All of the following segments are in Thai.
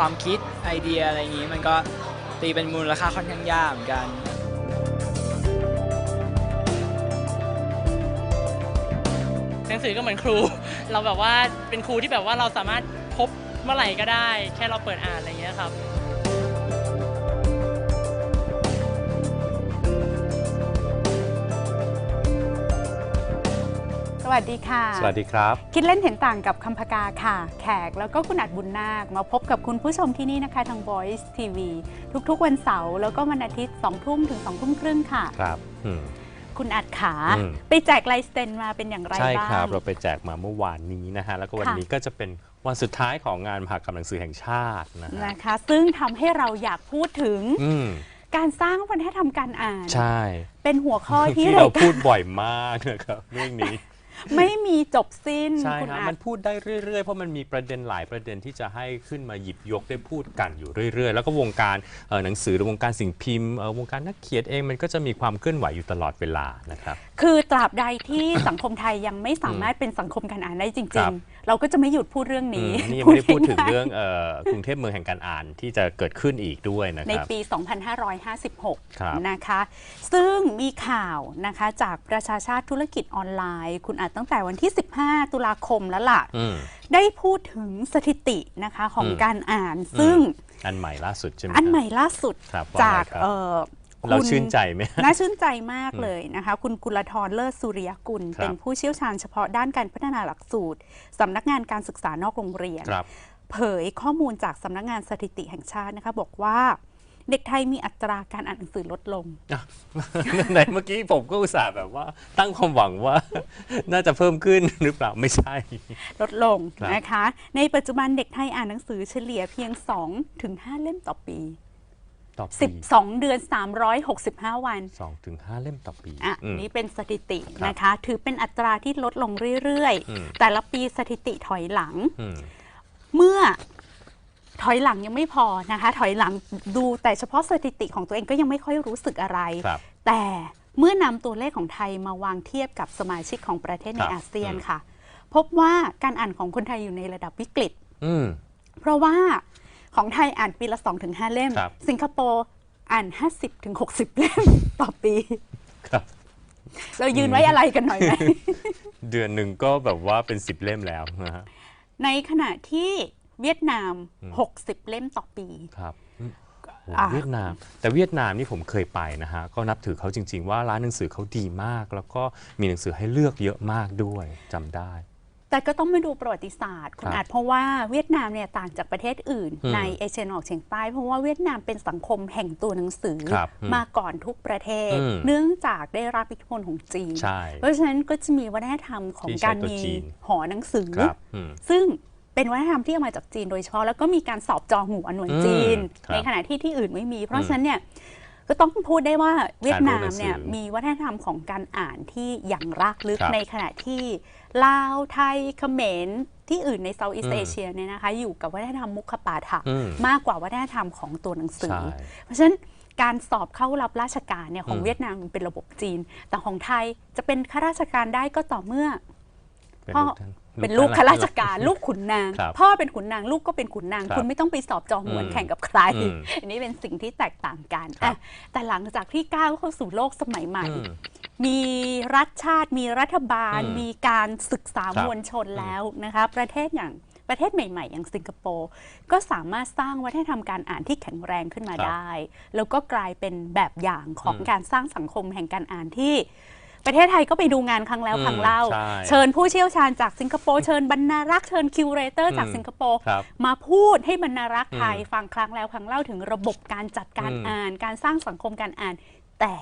ความคิดไอเดียอะไรอย่างนี้ มันก็ตีเป็นมูลค่าค่อนข้างยากเหมือนกัน หนังสือก็เหมือนครู เราแบบว่าเป็นครูที่แบบว่าเราสามารถพบเมื่อไหร่ก็ได้ แค่เราเปิดอ่านอะไรอย่างเงี้ยครับ วัสดีค่ะ สวัสดีครับ คิดเล่นเห็นต่างกับคำพกาค่ะ แขกแล้วก็คุณอัดบุญนาค มาพบกับคุณผู้ชมที่นี่นะคะทาง Voice TV ทุกๆ วันเสาร์แล้วก็วันอาทิตย์2ทุ่มถึง2ทุ่มครึ่งค่ะ ครับอืม คุณอัดขา อืม ไปแจกลายเซ็นมาเป็นอย่างไรใช่บ้าง ครับ เราไปแจกมาเมื่อวานนี้นะฮะ แล้วก็วันค่ะ นี้ก็จะเป็นวันสุดท้ายของงานมหากรรมหนังสือแห่งชาตินะฮะนะคะ ซึ่งทำให้เราอยากพูดถึงอืมการสร้างวัฒนธรรมการอ่าน ใช่เป็นหัวข้อที่ที่เราเราพูดบ่อยมากนะครับเรื่องนี้ ไม่มีจบสิ้นใช่คุณฮะอัมัดนพูดได้เรื่อยๆ เพราะมันมีประเด็นหลายประเด็นที่จะให้ขึ้นมาหยิบยกได้พูดกันอยู่เรื่อยๆ แล้วก็วงการเอ่อหนังสือหรือวงการสิ่งพิมพ์เอ่อวงการนักเขียนเองมันก็จะมีความเคลื่อนไหวอยู่ตลอดเวลานะครับ คือตราบใดที่ สังคมไทยยังไม่สามารถเป็นสังคมการอ่านได้จคริรัง บ ๆเราก็จะไม่หยุดพูดเรื่องอืนี้มนี่ยังไม่ได้พูดถึงง่ายๆเรื่องเอ่อกรุงเทพเมืองแห่งการอ่านที่จะเกิดขึ้นอีกด้วยนะในครับปีครับ2556 นะคะ ซึ่งมีข่าวนะคะจากประชาชาติธุรกิจออนไลน์ คุณอาจตั้งแต่วันที่ 15 ตุลาคมแล้วล่ะอืมได้พูดถึงสถิตินะคะของอืมการอ่านซึ่งอันใหม่ล่าสุดใช่ไหมอันครับใหม่ล่าสุดครับว่าจากไงครับ เอ่อเราคุณชื่นใจไหมน่าชื่นใจมากเลยนะคะ คุณกุลธรเลิศสุริยกุลครับเป็นผู้เชี่ยวชาญเฉพาะด้านการพัฒนาหลักสูตรสำนักงานการศึกษานอกโรงเรียนครับเผยข้อมูลจากสำนักงานสถิติแห่งชาตินะคะบอกว่าเด็กไทยมีอัตราการอ่านหนังสือลดลงไหนเมื่อกี้ผมก็อุตส่าห์แบบว่า ตั้งความหวังว่า น่าจะเพิ่มขึ้นหรือเปล่าไม่ใช่ ลดลงครับนะคะ ในปัจจุบันเด็กไทยอ่านหนังสือเฉลี่ยเพียง2ถึง5เล่มต่อปี ต่อปี12 เดือน 365 วันสองถึงห้าเล่มต่อปีอะอืมนี่เป็นสถิติครับนะคะ ถือเป็นอัตราที่ลดลงเรื่อยอืมๆแต่ละปีสถิติถอยหลังอืมเมื่อถอยหลังยังไม่พอนะคะ ถอยหลังดูแต่เฉพาะสถิติของตัวเองก็ยังไม่ค่อยรู้สึกอะไรครับแต่เมื่อนำตัวเลขของไทยมาวางเทียบกับสมาชิกของประเทศในครับอาเซียนอืมค่ะ พบว่าการอ่านของคนไทยอยู่ในระดับวิกฤตอืมเพราะว่า ของไทยอ่านปีละ 2-5 เล่ม ครับ สิงคโปร์อ่าน 50-60 เล่ม ต่อปี ครับ เรายืนไว้อะไรกันหน่อยไหม เดือนหนึ่งก็แบบว่าเป็นสิบเล่มแล้วนะฮะ ในขณะที่เวียดนาม60 เล่มต่อปี ครับอืมโอ้อะ เวียดนาม แต่เวียดนามนี่ผมเคยไปนะฮะ ก็นับถือเขาจริง ๆ ว่าร้านหนังสือเขาดีมาก แล้วก็มีหนังสือให้เลือกเยอะมากด้วยจำได้ แต่ก็ต้องมาดูประวัติศาสตร์คุณครับอาจเพราะว่าเวียดนามเนี่ยต่างจากประเทศอื่นอืมในเอเชียตะวันออกเฉียงใต้ เพราะว่าเวียดนามเป็นสังคมแห่งตัวหนังสือครับอืมมาก่อนทุกประเทศอืมเนื่องจากได้รับอิทธิพลของจีนใช่เพราะฉะนั้นก็จะมีวัฒนธรรมของที่ใช้การตัวมีจีนหอหนังสือครับอืมซึ่งเป็นวัฒนธรรมที่เอามาจากจีนโดยเฉพาะแล้วก็มีการสอบจองหูอันหนวนอืมจีนครับในขณะที่ที่อื่นไม่มี เพราะฉะนั้นเนี่ย ก็ต้องพูดได้ว่าเวียดนามเนี่ยการรู้หนังสือมีวัฒนธรรมของการอ่านที่อย่างรากลึกครับในขณะที่ลาวไทยเขมรที่อื่นในเซาท์อีสอืมเอเชียเนี่ยนะคะอยู่กับวัฒนธรรมมุขปาฐะอืมมากกว่าวัฒนธรรมของตัวหนังสือใช่เพราะฉะนั้นการสอบเข้ารับราชการเนี่ยของอืมเวียดนามมันเป็นระบบจีน แต่ของไทยจะเป็นข้าราชการได้ก็ต่อเมื่อเป็นพ่อลูกท่าน เป็นลูกข้าราชการ ลูกขุนนางครับพ่อเป็นขุนนาง ลูกก็เป็นขุนนางครับคุณไม่ต้องไปสอบจองหวนอืมแข่งกับใครอืมอันนี้เป็นสิ่งที่แตกต่างกันครับอะแต่หลังจากที่ก้าวเข้าสู่โลกสมัยใหม่อืมมีรัฐชาติ มีรัฐบาลอืมมีการศึกษาครับมวลชนแล้วนะคะ ประเทศอย่างประเทศใหม่ ๆ อย่างสิงคโปร์ก็สามารถสร้างวัฒนธรรมการอ่านที่แข็งแรงขึ้นมาครับได้ แล้วก็กลายเป็นแบบอย่างของอืมการสร้างสังคมแห่งการอ่านที่ ประเทศไทยก็ไปดูงานครั้งแล้วอืมครั้งเล่า ใช่เชิญผู้เชี่ยวชาญจากสิงคโปร์เชิญบรรณารักษ์เชิญคิวเรเตอร์จากอืมสิงคโปร์ครับมาพูดให้บรรณารักษ์ไทยอืมฟังครั้งแล้วครั้งเล่าถึงระบบการจัดการอืม อ่าน การสร้างสังคมการอ่าน แต่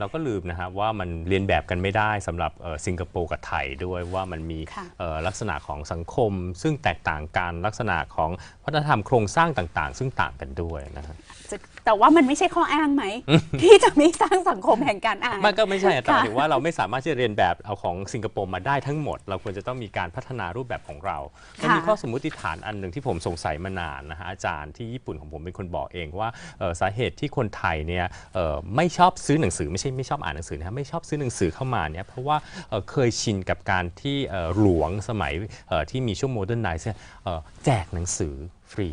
เราก็ลืมนะฮะว่ามันเรียนแบบกันไม่ได้สำหรับเอ่อสิงคโปร์กับไทยด้วยว่ามันมีค่ะเอ่อลักษณะของสังคม ซึ่งแตกต่างกันลักษณะของวัฒนธรรมโครงสร้างต่างๆ ซึ่งต่างกันด้วยนะฮะ จะแต่ว่ามันไม่ใช่ข้ออ้างไหม ที่จะไม่สร้างสังคมแห่งการอ่าน มันก็ไม่ใช่แต่ค่ะถือว่าเราไม่สามารถที่จะเรียนแบบเอาของสิงคโปร์มาได้ทั้งหมด เราควรจะต้องมีการพัฒนารูปแบบของเรามันมีค่ะข้อสมมุติฐานอันหนึ่งที่ผมสงสัยมานานนะฮะอาจารย์ที่ญี่ปุ่นของผมเป็นคนบอกเองว่าเอ่อสาเหตุที่คนไทยเนี่ยเอ่อไม่ชอบซื้อหนังสือไม่ใช่ไม่ชอบอ่านหนังสือนะฮะไม่ชอบซื้อหนังสือเข้ามาเนี่ยเพราะว่าเอ่อเคยชินกับการที่เอ่อหลวงสมัยเอ่อที่มีช่วงโมเดิร์นไนซ์แจกหนังสือฟรี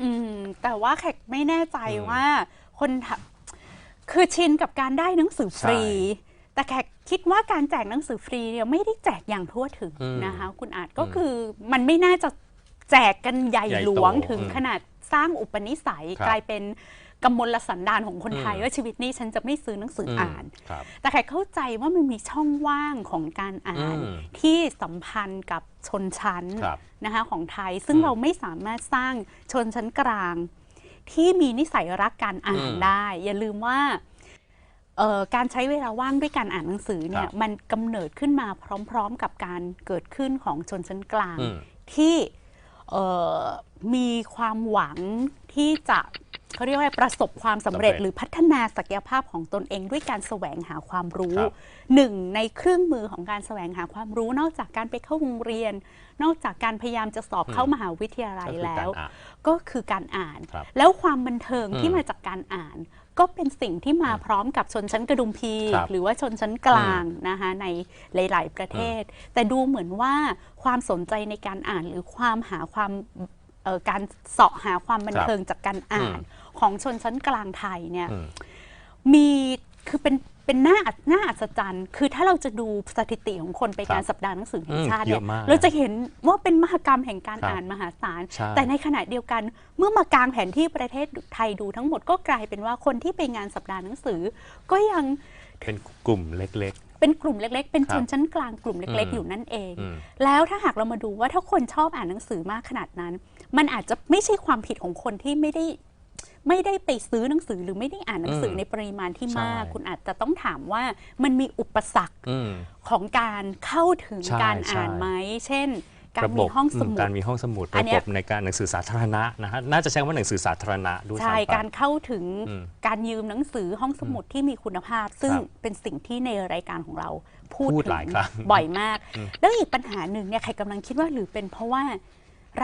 อืมแต่ว่าแขกไม่แน่ใจอืมว่าคนทำคือชินกับการได้หนังสือฟรีใช่แต่แขกคิดว่าการแจกหนังสือฟรีเนี่ยไม่ได้แจกอย่างทั่วถึงอืมนะคะ คุณอาจก็อืมคือมันไม่น่าจะแจกกันใหญ่ใหญ่หลวงโตถึงอืมขนาดสร้างอุปนิสัยครับกลายเป็น กำมลสันดานของคนไทยอืมว่าชีวิตนี้ฉันจะไม่ซื้อหนังสืออมอ่านครับแต่แขกเข้าใจว่ามันมีช่องว่างของการอ่านอืมที่สัมพันธ์กับชนชั้นครับนะคะของไทย ซึ่งอืมเราไม่สามารถสร้างชนชั้นกลาง ที่มีนิสัยรักการอ่านอืมได้ อย่าลืมว่าเอ่อการใช้เวลาว่างด้วยการอ่านหนังสือเนี่คยรับมันกำเนิดขึ้นมาพร้อม ๆ กับการเกิดขึ้นของชนชั้นกลางอืมที่เอ่อมีความหวังที่จะ เขาเรียกว่าประสบความสำเร็จสำเร็จ หรือพัฒนาศักยภาพของตนเองด้วยการแสวงหาความรู้ครับหนึ่งในเครื่องมือของการแสวงหาความรู้ นอกจากการไปเข้าโรงเรียน นอกจากการพยายามจะสอบอืมเข้ามหาวิทยาลัยก็คือแล้กาวรอ่านก็คือการอ่านครับแล้วความบันเทิงอืมที่มาจากการอ่าน ก็เป็นสิ่งที่มาพร้อมกับชนชั้นกระดุมพีครับหรือว่าชนชั้นกลางนะคะในหลาย ๆ ประเทศ แต่ดูเหมือนว่าความสนใจในการอ่านหรือความหาความเอ่อการเสาะหาความบันครับเทิงจากการอ่านอืม ของชนชั้นกลางไทยเนี่ยอืมมีคือเป็นเป็นหน้าอัศหน้าอัศจรรย์ คือถ้าเราจะดูสถิติของคนไปครับงานสัปดาห์หนังสือแห่งอืมชาติเยเนี่ยอะมากเราจะเห็นว่าเป็นมหกรรมแห่งการครับอ่านมหาศาลใช่แต่ในขณะเดียวกันเมื่อมากางแผนที่ประเทศไทยดูทั้งหมดก็กลายเป็นว่าคนที่ไปงานสัปดาห์หนังสือ ก็ยังเป็นกลุ่มเล็กเป็นกลุ่มเล็กๆ เป็นครัชบนชั้นกลางกลุ่มเล็กอืมๆอยู่นั่นเองอืมแล้วถ้าหากเรามาดูว่าถ้าคนชอบอ่านหนังสือมากขนาดนั้น มันอาจจะไม่ใช่ความผิดของคนที่ไม่ได้ ไม่ได้ไปซื้อหนังสือหรือไม่ได้อ่านหนังสือมในปริมาณที่มากใช่คุณอาจจะต้องถามว่ามันมีอุปสรรคๆอืมของการเข้าถึงใช่การอ่านใช่ไหมเช่นการมีห้องสมุดการมีห้องสมุดอันระเนี้บยบในการหนังสือสาธารณะนะฮะน่าจะใช้คำว่าหนังสือสาธารณะด้วยใช่ซ้ำไปการเข้าถึงอืมการยืมหนังสือห้องสมุดที่มีคุณภาพ ซึ่งครับเป็นสิ่งที่ในรายการของเราพูดพูดถึหลายงครั้งบ่อยมากอืมแล้วอีกปัญหาหนึ่งเนี่ยใครกำลังคิดว่าหรือเป็นเพราะว่า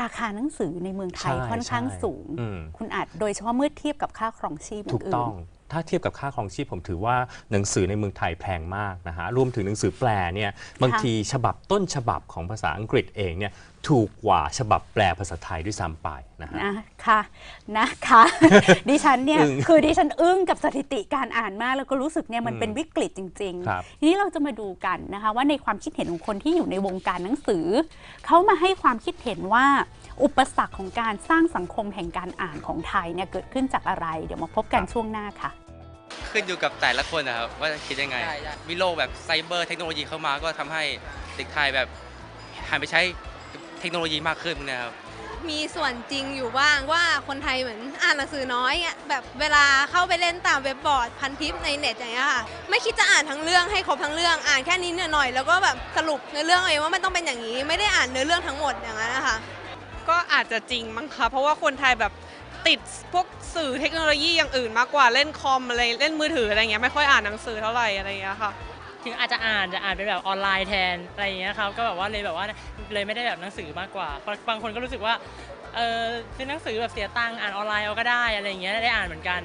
ราคาหนังสือในเมืองไทยใช่ค่อนข้างใช่สูง อืม คุณอาจโดยเฉพาะเมื่อเทียบกับค่าครองชีพอถูกย่างอื่นต้องถ้าเทียบกับค่าครองชีพผมถือว่าหนังสือในเมืองไทยแพงมากนะฮะ รวมถึงหนังสือแปลเนี่ยบางทีฉบับต้นฉบับของภาษาอังกฤษเองเนี่ย ถูกกว่าฉบับแปลภาษาไทยด้วยซ้ำไปนะฮะ นะคะนะคะ ดิฉันเนี่ยอึ้งคือดิฉันอึ้งกับสถิติการอ่านมากแล้วก็รู้สึกเนี่ยมันอืมเป็นวิกฤตจริง ครับ ๆ ทีนี้เราจะมาดูกันนะคะ ว่าในความคิดเห็นของคนที่อยู่ในวงการหนังสือ เขามาให้ความคิดเห็นว่า อุปสรรคของการสร้างสังคมแห่งการอ่านของไทยเนี่ยเกิดขึ้นจากอะไร เดี๋ยวมาพบกันช่วงหน้าค่ะ ขึ้นอยู่กับแต่ละคนนะครับ ว่าจะคิดยังไง ใช่ใช่มีโลกแบบไซเบอร์เทคโนโลยีเข้ามาก็ทำให้เด็กไทยแบบหันไปใช้ เทคโนโลยีมากขึ้นนะครับมีส่วนจริงอยู่บ้างว่าคนไทยเหมือนอ่านหนังสือน้อยอะแบบเวลาเข้าไปเล่นตามเว็บบอร์ดพันทิปในเน็ตอย่างเงี้ยค่ะไม่คิดจะอ่านทั้งเรื่องให้ครบทั้งเรื่องอ่านแค่นี้หน่อยๆแล้วก็แบบสรุปเนื้อเรื่องเองว่ามันต้องเป็นอย่างนี้ ไม่ได้อ่านเนื้อเรื่องทั้งหมดอย่างนั้นนะคะก็อาจจะจริงมั้งคะเพราะว่าคนไทยแบบติดพวกสื่อเทคโนโลยีอย่างอื่นมากกว่าเล่นคอมอะไรเล่นมือถืออะไรเงี้ยไม่ค่อยอ่านหนังสือเท่าไหร่อะไรเงี้ยค่ะ ถึงอาจจะอ่านจะอ่านเป็นแบบออนไลน์แทนอะไรอย่างเงี้ยครับก็แบบว่าเลยแบบว่าเลยไม่ได้แบบหนังสือมากกว่า บางคนก็รู้สึกว่าเออซื้อหนังสือแบบเสียตังค์อ่านออนไลน์เอาก็ได้อะไรอย่างเงี้ยได้อ่านเหมือนกัน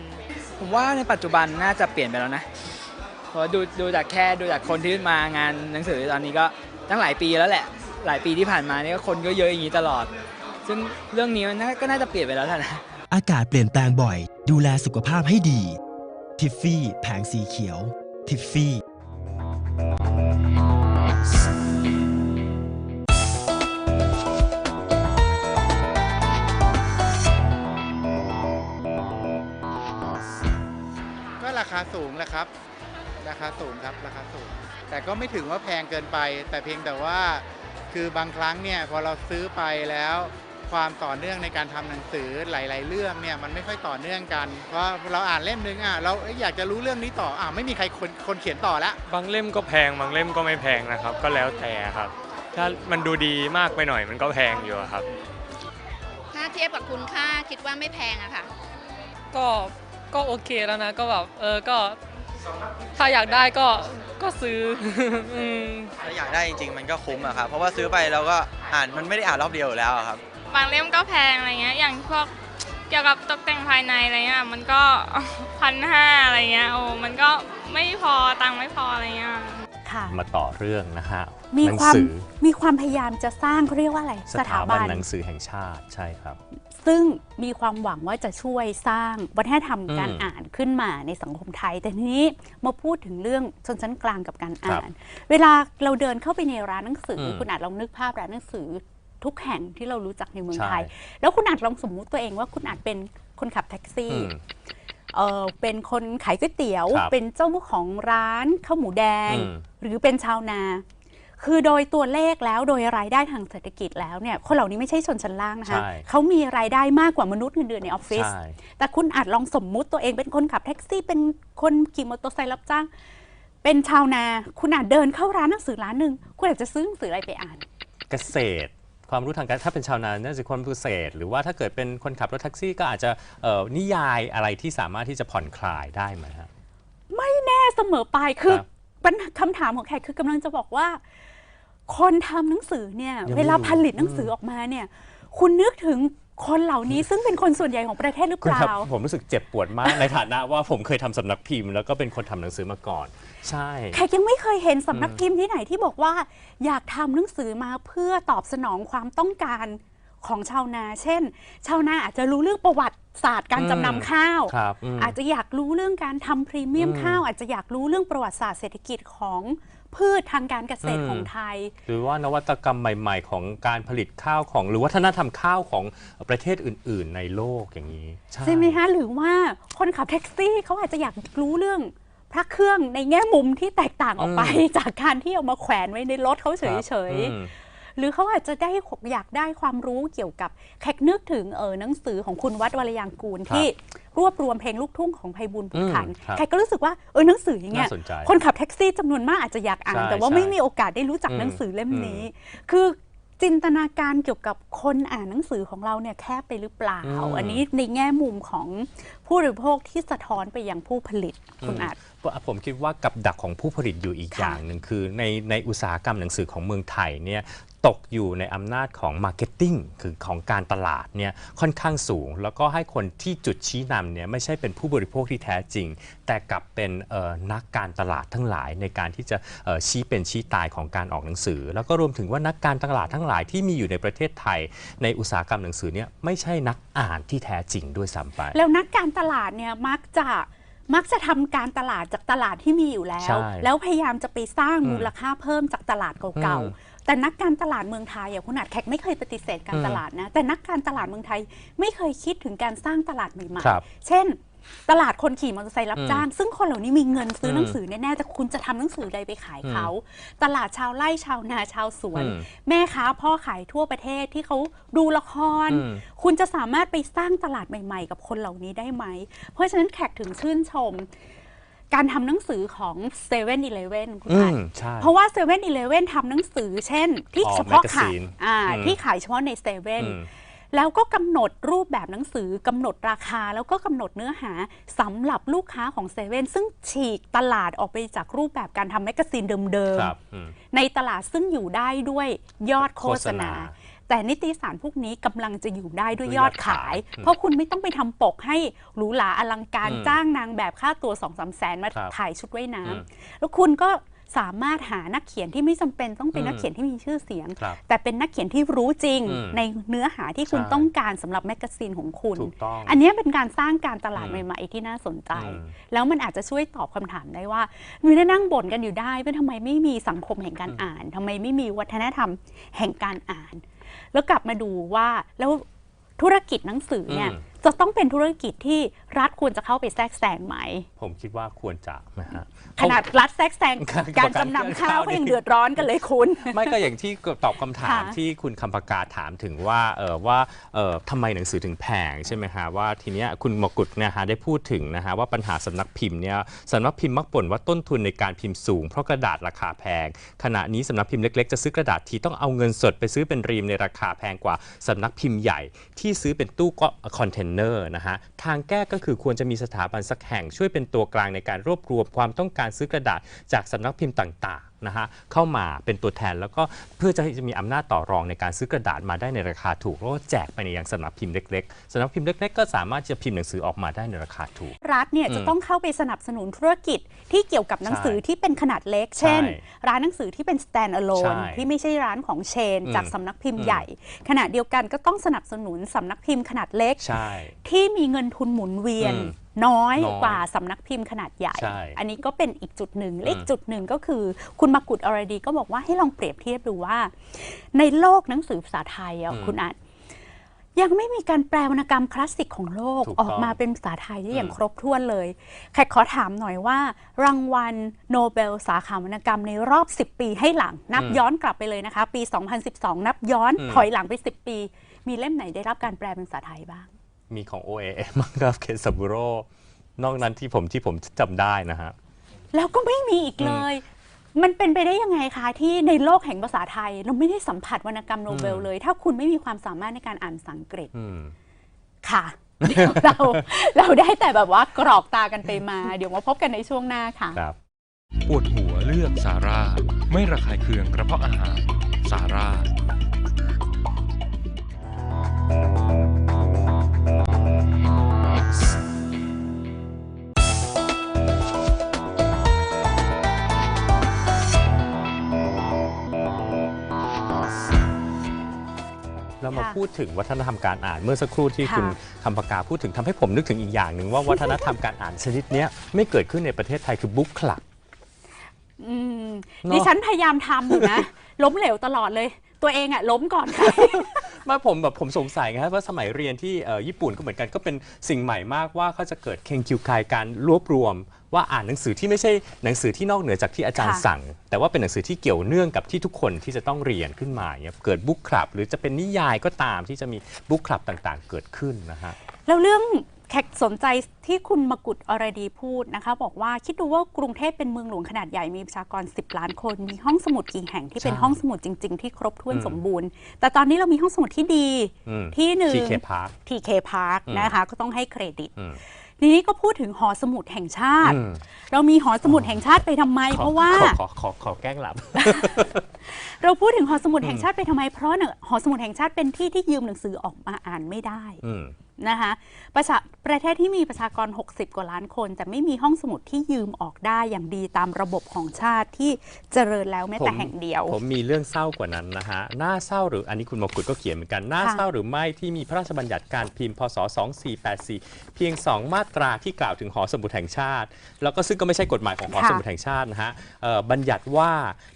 ผมว่าในปัจจุบันน่าจะเปลี่ยนไปแล้วนะเพราะดูดูจากแค่ดูจากคนที่มางานหนังสือตอนนี้ก็ตั้งหลายปีแล้วแหละ หลายปีที่ผ่านมานี่ก็คนก็เยอะอย่างนี้ตลอด ซึ่งเรื่องนี้มันน่าก็น่าจะเปลี่ยนไปแล้วแหละนะอากาศเปลี่ยนแปลงบ่อย ดูแลสุขภาพให้ดี ทิฟฟี่ แผงสีเขียว ทิฟฟี่ ครับราคาสูงครับราคาสูง แต่ก็ไม่ถึงว่าแพงเกินไป แต่เพียงแต่ว่าคือบางครั้งเนี่ยพอเราซื้อไปแล้วความต่อเนื่องในการทำหนังสือหลาย ๆ เรื่องเนี่ยมันไม่ค่อยต่อเนื่องกัน เพราะเราอ่านเล่มนึงอะเราเอ้ยอยากจะรู้เรื่องนี้ต่ออะไม่มีใครคนคนเขียนต่อแล้วบางเล่มก็แพงบางเล่มก็ไม่แพงนะครับ ก็แล้วแต่ครับ ถ้ามันดูดีมากไปหน่อยมันก็แพงอยู่อะครับ ถ้าเทียบกับคุณค่าคิดว่าไม่แพงอะค่ะ ก็ก็โอเคแล้วนะก็แบบเออก็ ถ้าอยากได้ก็ก็ซื้อ อืมถ้าอยากได้จริงๆ มันก็คุ้มอะครับ เพราะว่าซื้อไปเราก็อ่านมันไม่ได้อ่านรอบเดียวอยู่แล้วอะครับ บางเล่มก็แพงอะไรเงี้ย อย่างพวกเกี่ยวกับตกแต่งภายในอะไรเงี้ย มันก็ พันห้าอะไรเงี้ย โอ้ มันก็ไม่พอ ตังค์ไม่พออะไรเงี้ย ค่ะ มาต่อเรื่องนะฮะมีหนังความสือมีความพยายามจะสร้างเขาเรียกว่าอะไร สถาบันหนังสือแห่งชาติใช่ครับส ซึ่งมีความหวังว่าจะช่วยสร้างวัฒนธรรมการอืมอ่านขึ้นมาในสังคมไทย แต่ทีนี้มาพูดถึงเรื่องชนชั้นกลางกับการครัอ่าบนเวลาเราเดินเข้าไปในร้านหนังสืออมคุณอาจลองนึกภาพร้านหนังสือทุกแห่งที่เรารู้จักในเมืองใช่ไทย แล้วคุณอาจลองสมมุติตัวเองว่าคุณอาจเป็นคนขับแท็กซี่อืมเออเป็นคนขายก๋วยเตี๋ยวครับเป็นเจ้าของร้านข้าวหมูแดงอืมหรือเป็นชาวนา คือโดยตัวเลขแล้วโดยรายได้ทางเศรษฐกิจแล้วเนี่ยคนเหล่านี้ไม่ใช่ชนชั้นล่างนะคะใช่เขามีรายได้มากกว่ามนุษย์เงินเดือนในออฟฟิศใช่แต่คุณอาจลองสมมุติตัวเองเป็นคนขับแท็กซี่ เป็นคนขี่มอเตอร์ไซค์รับจ้าง เป็นชาวนา คุณอาจเดินเข้าร้านหนังสือร้านหนึ่งคุณอาจจะซื้อหนังสืออะไรไปอ่าน เกษตรความรู้ทางการถ้าเป็นชาวนาน่าจะความรู้เกษตรหรือว่าถ้าเกิดเป็นคนขับรถแท็กซี่ก็อาจจะเอ่อนิยายอะไรที่สามารถที่จะผ่อนคลายได้ไหมฮะไม่แน่เสมอไปคือครับ ปัญหาคำถามของแขกคือกำลังจะบอกว่า คนทำหนังสือเนี่ย ยังไม่เวลารู้ผลิตหนังสือออกมาเนี่ย คุณนึกถึงคนเหล่านี้ซึ่งเป็นคนส่วนใหญ่ของประเทศหรือคุเปณล่า ครับผมรู้สึกเจ็บปวดมากในฐานะว่าผมเคยทำสำนักพิมพ์ แล้วก็เป็นคนทำหนังสือมาก่อน ใช่ แขกยังไม่เคยเห็นสำนักพิมพ์ที่ไหนที่บอกว่า อยากทำหนังสือมาเพื่อตอบสนองความต้องการ ของชาวนา เช่น ชาวนาอาจจะรู้เรื่องประวัติศาสตร์การอืมจำนำข้าว ครับอืมอาจจะอยากรู้เรื่องการทำพรีเมียมอืมข้าว อาจจะอยากรู้เรื่องประวัติศาสตร์เศรษฐกิจของพืชทางการเกษตรอืม ของไทย หรือว่านวัตกรรมใหม่ ๆ ของการผลิตข้าวของ หรือวัฒนธรรมข้าวของประเทศอื่น ๆ ในโลกอย่างนี้ ใช่ไหมคะหรือว่าคนขับแท็กซี่เขาอาจจะอยากรู้เรื่องพระเครื่องในแง่มุมที่แตกต่างออกไปอืมจากการที่เอามาแขวนไว้ในรถเขาเฉครับยอืมๆ หรือเขาอาจจะได้อยากได้ความรู้เกี่ยวกับแขกนึกถึงเออหนังสือของคุณวัดวรยางกูลครับที่รวบรวมเพลงลูกทุ่งของไพบุญภูขันอืมครับแขกก็รู้สึกว่าเออหนังสืออย่างเงี้ยน่าสนใจคนขับแท็กซี่จำนวนมากอาจจะอยากอ่านใช่แต่ว่าใช่ไม่มีโอกาสได้รู้จักอืมหนังสือเล่มนี้อืคือจินตนาการเกี่ยวกับคนอ่านหนังสือของเราเนี่ยแคบไปหรือเปล่าอืมอันนี้ในแง่มุมของผู้บริโภคที่สะท้อนไปยังผู้ผลิตคุณอาจผมคิดว่ากับดักของผู้ผลิตอยู่อีกค่ะอย่างหนึ่งคือในในอุตสาหกรรมหนังสือของเมืองไทยเนี่ย ตกอยู่ในอำนาจของมาร์เก็ตติ้งคือของการตลาดเนี่ยค่อนข้างสูง แล้วก็ให้คนที่จุดชี้นำเนี่ยไม่ใช่เป็นผู้บริโภคที่แท้จริง แต่กลับเป็นเอ่อนักการตลาดทั้งหลายในการที่จะเอ่อชี้เป็นชี้ตายของการออกหนังสือ แล้วก็รวมถึงว่านักการตลาดทั้งหลายที่มีอยู่ในประเทศไทย ในอุตสาหกรรมหนังสือเนี่ยไม่ใช่นักอ่านที่แท้จริงด้วยซ้ำไป แล้วนักการตลาดเนี่ยมักจะมักจะทำการตลาดจากตลาดที่มีอยู่แล้วใช่แล้วพยายามจะไปสร้างอืมมูลค่าเพิ่มจากตลาดเก่าอืมๆ แต่นักการตลาดเมืองไทยอะคุณอาจแขกไม่เคยปฏิเสธการอืมตลาดนะ แต่นักการตลาดเมืองไทยไม่เคยคิดถึงการสร้างตลาดใหม่ครับๆ เช่น ตลาดคนขี่มอเตอร์ไซค์รับอืมจ้าง ซึ่งคนเหล่านี้มีเงินซื้ออมหนังสือแน่ๆแต่คุณจะทำหนังสืออะไรไปขายเขา ตลาดชาวไร่ชาวนาชาวสวน อืมแม่ค้าพ่อขายทั่วประเทศที่เขาดูละคร อืม คุณจะสามารถไปสร้างตลาดใหม่ ๆ กับคนเหล่านี้ได้ไหม เพราะฉะนั้นแขกถึงชื่นชม การทำหนังสือของ7 e เ e ่ e อคุณอือัมนใช่ เพราะว่า7 e เ e ่ e อทำหนังสือเช่น ที่ออกเฉพาะขาย magazine อ่าอืม ที่ขายเฉพาะในเซเว่น อืม แล้วก็กำหนดรูปแบบหนังสือกำหนดราคาแล้วก็กำหนดเนื้อหาสำหรับลูกค้าของเซเว่นซึ่งฉีกตลาดออกไปจากรูปแบบการทำแมกกาซีนเดิมครับอืม ๆ ในตลาดซึ่งอยู่ได้ด้วยยอดโฆษณา โฆษณา แต่นิตยสารพวกนี้กำลังจะอยู่ได้ด้วยด้วยยอดยอดขายขายอืมเพราะคุณไม่ต้องไปทำปกให้หรูหราอลังการอืมจ้างนางแบบค่าตัว2องสามแสนมาครับถ่ายชุดว่ายน้ำอืมแล้วคุณก็สามารถหานักเขียนที่ไม่จำเป็นต้องเป็นอืมนักเขียนที่มีชื่อเสียงครับแต่เป็นนักเขียนที่รู้จริงอืมในเนื้อหาที่คุณใช่ต้องการสำหรับแมกกาซีนของคุณถูกต้องอันเนี้ยเป็นการสร้างการตลาดอืมใหม่ ๆ ที่น่าสนใจอืมแล้วมันอาจจะช่วยตอบคำถามได้ว่ามีได้นั่งบ่นกันอยู่ได้ว่าทำไมไม่มีสังคมแห่งการอ่านทำไมไม่มีวัฒนธรรมแห่งการอ่าน แล้วกลับมาดูว่าแล้วธุรกิจหนังสือเนี่ยจะต้องเป็นธุรกิจที่รัฐควรจะเข้าไปแทรกแซงไหม ผมคิดว่าควรจะนะฮะ ขนาดรัฐแทรกแซงครับการจำนำข้าวก็ยังเดือดร้อนกันเลยคุณ ไม่ก็อย่างที่ตอบคำถามค่ะที่คุณคำปากาถามถึงว่าเออว่าเออทำไมหนังสือถึงแพงใช่ไหมฮะว่าทีเนี้ยคุณมกุฎเนี่ยฮะได้พูดถึงนะฮะว่าปัญหาสำนักพิมพ์เนี่ยสำนักพิมพ์มักบ่นว่าต้นทุนในการพิมพ์สูงเพราะกระดาษราคาแพง ขณะนี้สำนักพิมพ์เล็กๆจะซื้อกระดาษทีต้องเอาเงินสดไปซื้อเป็นรีมในราคาแพงกว่าสำนักพิมพ์ใหญ่ที่ซื้อเป็นตู้ก็คอนเทนเนอร์นะฮะทางแก้ก็คือควรจะมีสถาบันสักแห่งช่วยเป็นตัวกลางในการรวบรวมความต้องการซื้อกระดาษจากสำนักพิมพ์ต่างๆนะฮะเข้ามาเป็นตัวแทน แล้วก็เพื่อจะให้จะมีอำนาจต่อรองในการซื้อกระดาษมาได้ในราคาถูก แล้วก็แจกไปในยังสำนักพิมพ์เล็กๆสำนักพิมพ์เล็กๆก็สามารถจะพิมพ์หนังสือออกมาได้ในราคาถูก รัฐเนี่ยอืมจะต้องเข้าไปสนับสนุนธุรกิจที่เกี่ยวกับหนังสือใช่ที่เป็นขนาดเล็ก เช่นใช่ร้านหนังสือที่เป็น stand alone ใช่ที่ไม่ใช่ร้านของเชนอืมจากสำนักพิมพ์อืมใหญ่ ขณะเดียวกันก็ต้องสนับสนุนสำนักพิมพ์ขนาดเล็กใช่ที่มีเงินทุนหมุนเวียนอืม น้อยน้อยกว่าสำนักพิมพ์ขนาดใหญ่ ใช่อันนี้ก็เป็นอีกจุดหนึ่งและอีอืกมจุดหนึ่งก็คือ คุณมากุฎอรดีก็บอกว่าให้ลองเปรียบเทียบดูว่า ในโลกหนังสือภาษาไทยอะคุณอาจยังไม่มีการแปลวรรณกรรมคลาสสิกของโลกถูกอต้องอกมาเป็นภาษาไทยได้อย่างอืม ครบถ้วนเลยแขกขอถามหน่อยว่า รางวัลโนเบลสาขาวรรณกรรมในรอบ 10 ปีให้หลัง นับย้อนกลับไปเลยนะคะ ปี 2012 นับย้อนถอยหลังไป 10 ปี มีเล่มไหนได้รับการแปลเป็นภาษาไทยบ้าง มีของ OAM มั้งครับเคซาบุโรนอกนั้นที่ผมที่ผมจำได้นะฮะ แล้วก็ไม่มีอีกเลย มันเป็นไปได้ยังไงคะ ที่ในโลกแห่งภาษาไทย เราไม่ได้สัมผัสวรรณกรรมโนเบลอืมเลย ถ้าคุณไม่มีความสามารถในการอ่านภาษาอังกฤษอืม ค่ะ เดี๋ยวเราเราได้แต่แบบว่ากรอกตากันไปมา เดี๋ยวมาพบกันในช่วงหน้าค่ะ ครับ ปวดหัวเลือกซาร่า ไม่ระคายเคืองกระเพาะอาหารซาร่า พูดถึงวัฒนธรรมการอ่านเมื่อสักครู่ที่ค่ะ คุณคำปากาพูดถึงทำให้ผมนึกถึงอีกอย่างหนึ่งว่าวัฒนธรรมการอ่านชนิดเนี้ยไม่เกิดขึ้นในประเทศไทยคือบุ๊กคลับ อืมเนอะ ดิฉันพยายามทำอยู่นะ ล้มเหลวตลอดเลย ตัวเองอะล้มก่อนใครมาผมแบบผมสงสัยไงครับว่าสมัยเรียนที่เอ่อญี่ปุ่นก็เหมือนกันก็เป็นสิ่งใหม่มากว่าเขาจะเกิดเคนคิวคายการรวบรวม ว่าอ่านหนังสือที่ไม่ใช่หนังสือที่นอกเหนือจากที่อาจารย์ค่ะ สั่ง แต่ว่าเป็นหนังสือที่เกี่ยวเนื่องกับที่ทุกคนที่จะต้องเรียนขึ้นมาเนี่ยเกิดบุ๊กคลับ หรือจะเป็นนิยายก็ตามที่จะมีบุ๊กคลับต่างๆ เกิดขึ้นนะฮะ แล้วเรื่องแขกสนใจที่คุณมกุฎอรดีพูดนะคะ บอกว่าคิดดูว่ากรุงเทพเป็นเมืองหลวงขนาดใหญ่มีประชากร 10 ล้านคน มีห้องสมุดกี่แห่งที่เป็นใช่ห้องสมุดจริง ๆ ที่ครบถ้วนอืมสมบูรณ์ แต่ตอนนี้เรามีห้องสมุดที่ดีอืมที่หนึ่ง TK Park TK Park อืมนะคะก็ต้องให้เครดิตอืมทีนี้ก็พูดถึงหอสมุดแห่งชาติอืมเรามีหอสมุดแห่งชาติไปทำไมขอเพราะว่าขอขอขอขอแกล้งหลับ เราพูดถึงหอสมุดแห่งชาติไปทำไม เพราะเนี่ยหอสมุดแห่งชาติเป็นที่ที่ยืมหนังสือออกมาอ่านไม่ได้อืม นะคะประชาประเทศที่มีประชากร 60 กว่าล้านคน แต่ไม่มีห้องสมุดที่ยืมออกได้อย่างดีตามระบบของชาติที่เจริญแล้วแม้แต่ผมแห่งเดียว ผมมีเรื่องเศร้ากว่านั้นนะฮะน่าเศร้าหรืออันนี้คุณมกุฎก็เขียนเหมือนกันน่าค่ะเศร้าหรือไม่ที่มีพระราชบัญญัติการพิมพ์พศ 2484 เพียง 2 มาตราที่กล่าวถึงหอสมุดแห่งชาติ แล้วก็ซึ่งก็ไม่ใช่กฎหมายของหอค่ะสมุดแห่งชาตินะฮะเอ่อบัญญัติว่า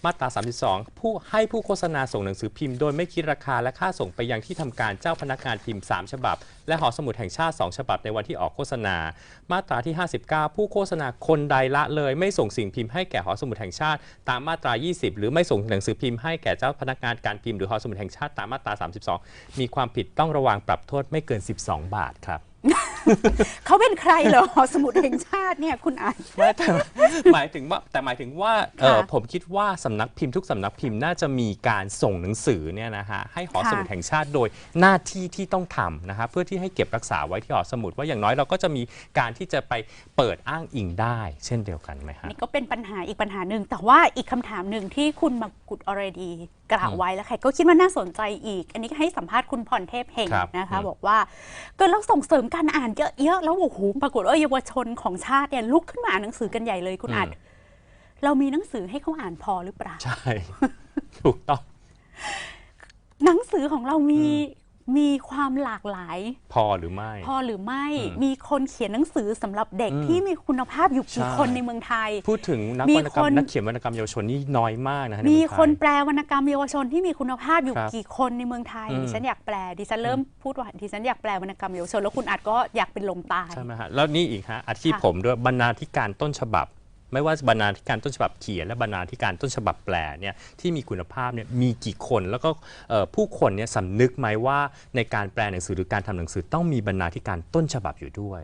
มาตรา 32 ผู้ให้ผู้โฆษณาส่งหนังสือพิมพ์โดยไม่คิดราคาและค่าส่งไปยังที่ทำการเจ้าพนักงานพิมพ์ 3 ฉบับและหอสมุดแห่งชาติ 2 ฉบับในวันที่ออกโฆษณา มาตราที่ 59 ผู้โฆษณาคนใดละเลย ไม่ส่งสิ่งพิมพ์ให้แก่หอสมุดแห่งชาติ ตามมาตรา 20 หรือไม่ส่งหนังสือพิมพ์ให้แก่เจ้าพนักงานการพิมพ์หรือหอสมุดแห่งชาติตามมาตรา 32 มีความผิดต้องระวังปรับโทษไม่เกิน 12 บาทครับ เขาเป็นใครเหรอหอสมุดแห่งชาติเนี่ยคุณอ่าน ไม่แต่หมายถึงว่าแต่หมายถึงว่าเออค่ะผมคิดว่าสำนักพิมพ์ทุกสำนักพิมพ์น่าจะมีการส่งหนังสือเนี่ยนะฮะให้หอค่ะสมุดแห่งชาติโดยหน้าที่ที่ต้องทำนะฮะเพื่อที่ให้เก็บรักษาไว้ที่หอสมุดว่าอย่างน้อยเราก็จะมีการที่จะไปเปิดอ้างอิงได้ เช่นเดียวกันไหมฮะ นี่ก็เป็นปัญหาอีกปัญหาหนึ่ง แต่ว่าอีกคำถามหนึ่งที่คุณมากุฎอรดี กล่าวไว้แล้วใครก็คิดว่าน่าสนใจอีก อันนี้ก็ให้สัมภาษณ์คุณพรเทพเฮงครับนะคะ อืม บอกว่าเกิดเราส่งเสริมการอ่านเยอะๆแล้วโอ้โหปรากฏว่าเยาวชนของชาติเนี่ยลุกขึ้นมาอ่านหนังสือกันใหญ่เลยคุณอาจเรามีหนังสือให้เขาอ่านพอหรือเปล่า ใช่ ถูกต้อง หนังสือของเรามี มีความหลากหลาย พอหรือไม่ พอหรือไม่อืมมีคนเขียนหนังสือสำหรับเด็กอืมที่มีคุณภาพอยู่กี่ใช่คนในเมืองไทย พูดถึงนักมีวรรณกรรคมนนักเขียนวรรณกรรมเยาวชนนี่น้อยมากนะฮะในมีเองไทยคนแปลวรรณกรรมเยาวชนที่มีคุณภาพอยู่ครับกี่คนในเมืองไทยอืมดิฉันอยากแปลดิฉันเริ่มพูดว่าดิฉันอยากแปลวรรณกรรมเยาวชนแล้วคุณอาจก็อยากเป็นลมตายใช่ไหมฮะแล้วนี่อีกฮะอาชีพค่ะผมด้วยบรรณาธิการต้นฉบับ ไม่ว่าบรรณาธิการต้นฉบับเขียน และบรรณาธิการต้นฉบับแปลเนี่ยที่มีคุณภาพเนี่ยมีกี่คนแล้วก็เอ่อผู้คนเนี่ยสำนึกไหมว่าในการแปลหนังสือหรือการทำหนังสือต้องมีบรรณาธิการต้นฉบับอยู่ด้วย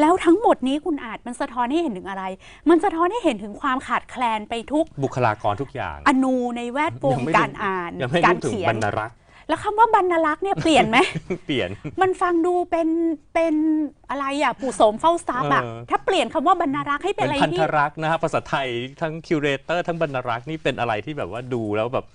แล้วทั้งหมดนี้คุณอาจมันสะท้อนให้เห็นถึงอะไร มันสะท้อนให้เห็นถึงความขาดแคลนไปทุกบุคลากรทุกอย่าง อนูในแวดวงยังไม่การอ่านยังไม่การรู้ถึงเขียบรนรณารักษ์ แล้วคำว่าบรรลักษ์เนี่ยเปลี่ยนไหม เปลี่ยน มันฟังดูเป็นเป็นอะไรอะปู่โสมเฝ้าทรัพย์อะเออ ถ้าเปลี่ยนคำว่าบรรณารักษ์ให้เป็นเป็นอะไรพันธที่รักษ์นะครับภาษาไทยทั้งคิวเรเตอร์ทั้งบรรณารักษ์นี่เป็นอะไรที่แบบว่าดูแล้วแบบ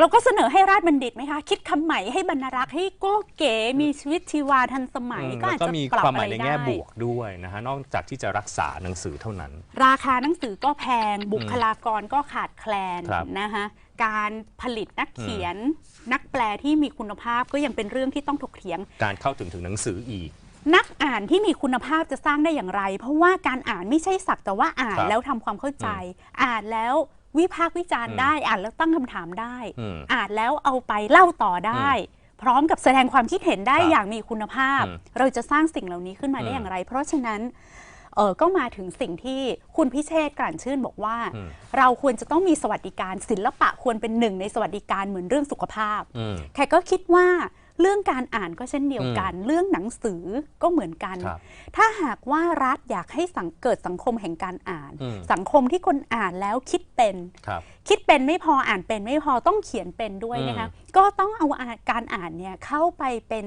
เราก็เสนอให้ราชบัณฑิตไหมคะ คิดคำใหม่ให้บรรณารักษ์ให้โก้เก๋มีชีวิตชีวาทันสมัยอืมก็แล้วอาจก็จะมีปรับความหอะมายไรในได้แง่บวกด้วยนะฮะนอกจากที่จะรักษาหนังสือเท่านั้น ราคาหนังสือก็แพงบุคลากรก็ขาดแคลนครับ นะคะ การผลิตนักเขียน นักแปลที่มีคุณภาพก็ยังเป็นเรื่องที่ต้องถกเถียง การเข้าถึงถึงหนังสืออีก นักอ่านที่มีคุณภาพจะสร้างได้อย่างไร เพราะว่าการอ่านไม่ใช่สักแต่ว่าอ่านครับแล้วทำความเข้าใจ อ่านแล้ววิพากษ์วิจารณ์อืมได้ อ่านแล้วตั้งคำถามได้ อืมอ่านแล้วเอาไปเล่าต่อได้ พร้อมกับแสดงความคิดเห็นได้ครับอย่างมีคุณภาพ อืมเราจะสร้างสิ่งเหล่านี้ขึ้นมาได้อืม อย่างไร เพราะฉะนั้น เออก็มาถึงสิ่งที่คุณพิเชษฐ์กลั่นชื่นบอกว่าอืมเราควรจะต้องมีสวัสดิการศิลปะควรเป็นหนึ่งในสวัสดิการเหมือนเรื่องสุขภาพอืมแขกก็คิดว่าเรื่องการอ่านก็เช่นเดียวกัน เรื่องหนังสือก็เหมือนกันครับถ้าหากว่ารัฐอยากให้สังเกิดสังคมแห่งการอ่านอืมสังคมที่คนอ่านแล้วคิดเป็นครับคิดเป็นไม่พออ่านเป็นไม่พอต้องเขียนเป็นด้วยนะคะก็ต้องเอาอ่านการอ่านเนี่ยเข้าไปเป็น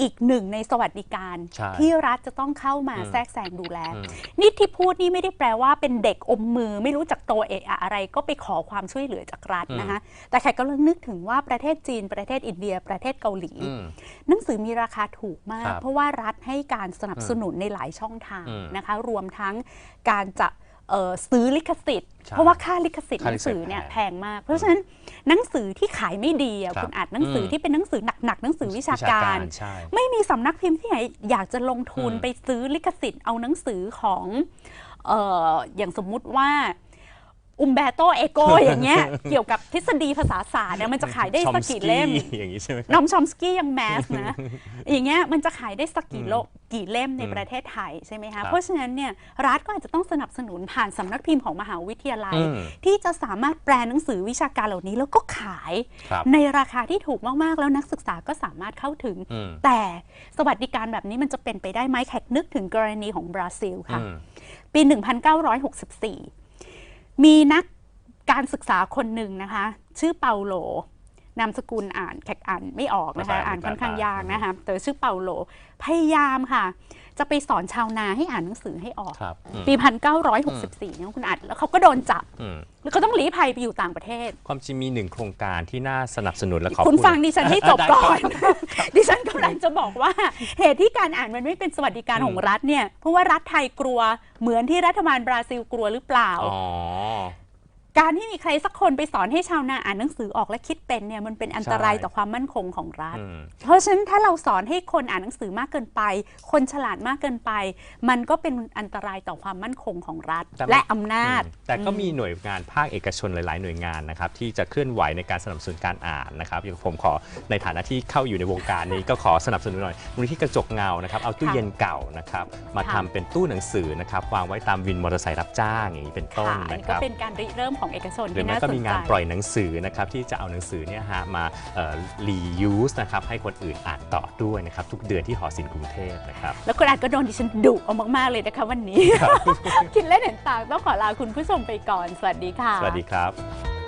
อีกหนึ่งในสวัสดิการใช่ที่รัฐจะต้องเข้ามาอืมแทรกแซงดูแล อืม นี่ที่พูดนี่ไม่ได้แปลว่าเป็นเด็กอมมือ ไม่รู้จักโตเอะอะอะไรก็ไปขอความช่วยเหลือจากรัฐนะคะ แต่แขกก็เริ่มนึกถึงว่าประเทศจีน ประเทศอินเดีย ประเทศเกาหลี อืม หนังสือมีราคาถูกมาก ครับเพราะว่ารัฐให้การสนับสนุนในหลายช่องทางอืมนะคะ รวมทั้งการจะ เอ่อซื้อลิขสิทธิ์ใช่เพราะว่าค่าลิขสิทธิ์หค่าลินัขงสิทธิ์สือเนี่ยแพแพงงมาก เพราะฉะนั้นหนังสือที่ขายไม่ดีอะครับคุณอาจหนังสืออมที่เป็นหนังสือหนักๆหนังสือวิชาการใช่ไม่มีสำนักพิมพ์ที่ไหนอยากจะลงทุนอืมไปซื้อลิขสิทธิ์เอาหนังสือของเอออย่างสมมุติว่า อุมเบโตเอโกอย่างเงี้ยเกี่ยวกับทฤษฎีภาษาศาสตร์เนี่ยมันจะขายได้สักกี่เล่มชอสกี้อย่างนี้ใช่ไหมครับน้องชอมสกี้ยังแมสนะอย่างเงี้ยมันจะขายได้สักกี่โลอืมกี่เล่มในอืมประเทศไทยใช่ไหมครัคะบเพราะฉะนั้นเนี่ยรัฐก็อาจจะต้องสนับสนุนผ่านสำนักพิมพ์ของมหาวิทยาลัยอืมที่จะสามารถแปลหนังสือวิชาการเหล่านี้แล้วก็ขายครับในราคาที่ถูกมากๆ แล้วนักศึกษาก็สามารถเข้าถึงอืมแต่สวัสดิการแบบนี้มันจะเป็นไปได้ไหมแขกนึกถึงกรณีของบราซิลค่ะอืมปี 1964 มีนักการศึกษาคนหนึ่งนะคะ ชื่อเปาโล นามสกุลอ่านแขกอ่านไม่ออกนะคะภาษาอ่านค่อนข้างภาษายากนะคะแต่ชื่อเปาโล พยายามค่ะ จะไปสอนชาวนาให้อ่านหนังสือให้ออกครับอืมปี 1964เนี่ยคุณอัดแล้วเขาก็โดนจับอืมแล้วก็ต้องลี้ภัยไปอยู่ต่างประเทศ ความจริงมีหนึ่งโครงการที่น่าสนับสนุนและขอบคุณคุณฟังดิฉันให้จบได้ก่อนครับดิฉันกำลังจะบอกว่าเหตุที่การอ่านมันไม่เป็นสวัสดิการอืมของรัฐเนี่ยเพราะว่ารัฐไทยกลัวเหมือนที่รัฐบาลบราซิลกลัวหรือเปล่าอ๋อ การที่มีใครสักคนไปสอนให้ชาวนาอ่านหนังสือออกและคิดเป็นเนี่ยมันเป็นอันตรายใช่ต่อความมั่นคงของรัฐอืมเพราะฉะนั้นถ้าเราสอนให้คนอ่านหนังสือมากเกินไป คนฉลาดมากเกินไป มันก็เป็นอันตรายต่อความมั่นคงของรัฐแต่และอำนาจอืมแต่ก็มีหน่วยงานภาคเอกชนหลาย ๆ หน่วยงานนะครับที่จะเคลื่อนไหวในการสนับสนุนการอ่านนะครับอย่างผมขอในฐานะที่เข้าอยู่ในวงการนี้ก็ขอสนับสนุนหน่อยมูลนิธิกระจกเงานะครับเอาตู้ค่ะเย็นเก่านะครับมาค่ะทำเป็นตู้หนังสือนะครับวางไว้ตามวินมอเตอร์ไซค์รับจ้างอย่างนี้เป็นต้นค่ะอันนะนี้คก็รับเป็นการริเริ่มของเอกชนหรือที่ไม่น่าก็สนมีใจ งานปล่อยหนังสือนะครับที่จะเอาหนังสือเนี่ยฮะมารียูสนะครับให้คนอื่นอ่านต่อด้วยนะครับทุกเดือนที่หอศิลป์กรุงเทพนะครับ แล้วคุณอาจก็โดนดิฉันดุเอามาก ๆ เลยนะคะวันนี้ คิดเล่นเห็นต่างต้องขอลาคุณผู้ชมไปก่อน สวัสดีค่ะ สวัสดีครับ